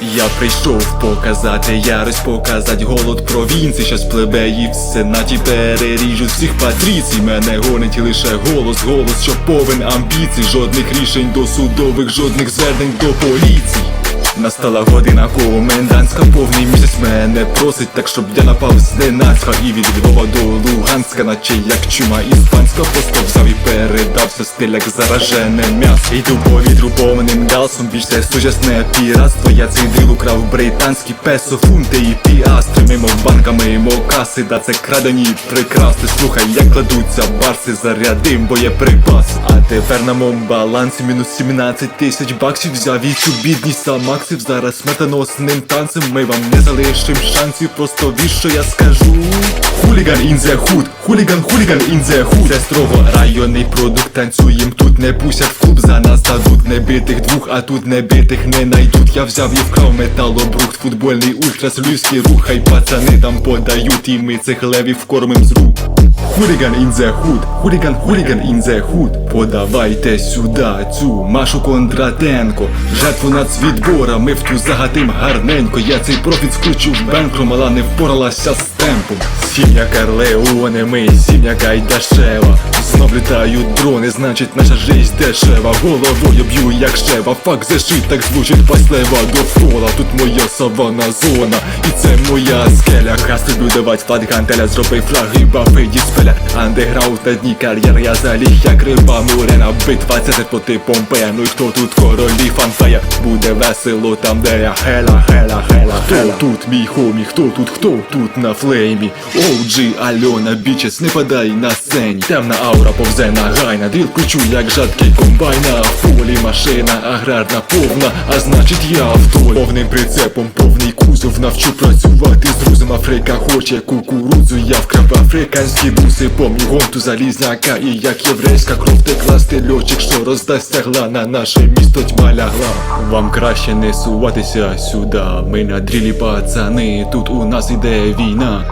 Я прийшов показати ярость, показать голод провінції, Щас плебеї в сенаті переріжуть всіх патріцій. Мене гонить лише голос, голос, що повен амбіцій, жодних рішень до судових, жодних звернень до поліції. Настала година комендантська, повний місяць мене просить, так щоб я напав зненацька І від Львова до Луганська, наче як чума іспанська. Просто взяв і передався стиль, як заражене м'ясо Йду по вітру повним галсом, більш сучасне піратство. Я цей дріл украв британські песо, фунти і піастри. Мимо банка, мимо каси, да це крадені прикраси. Слухай, як кладуться барси, зарядим боєприпас А тепер на моєму балансі мінус 17 тисяч баксів Взяв і цю бідність та максив Зараз смертоносним танцем. Ми вам не залишим шансів, просто вір, що я скажу. Хуліган in the hood, хуліган, хуліган in the hood. Це строго районний продукт, танцюєм тут не пустять в клуб. За нас дадуть не битих двох, а тут не битих не найдуть. Я взяв і вкрав металобрухт, футбольний ультрас, львівський рух. Хай пацани там подають, і ми цих левів кормим з рук Хуліган in the hood, хуліган, хуліган in the hood. Подавайте сюди цю Машу Кондратенко. Жертву нацвідбора, ми в ту загатим гарненько. Я цей профіт скручу в бенкро, мала не впоралася з темпом. Сім'я Карлеоне, ми сім'я Гайдашева Знов літають дрони, значить наша жизнь дешева. Головою б'ю як шева, фак зашит, так звучить паслева. Довкола Тут моя савана зона, і це моя скеля. Хас люблю давать склад гантеля, зроби флаги, бафи, діспеля Андеграунд на дні кар'єр, я заліг як риба мурена. Битва це проти Помпея, ну і хто тут королі фанфея? Буде весело там, де я. Хела, хела, хела, хела Хто тут мій хомі, хто тут, хто тут на флеймі? OG, Альона, бічес, не падай на сцені. Темна аура повзе нагайна, дріл кручу як жадкий комбайна В полі машина аграрна повна, а значить я долі. Повним прицепом, повний кузов, навчу працювати з друзом Африка хоче кукурудзу, я вкрав африканські буси. Помню гонту залізняка і як єврейська кров текла. Стильочок, що роздасть на наше місто тьма лягла. Вам краще не суватися сюди, ми на дрілі пацани, тут у нас іде війна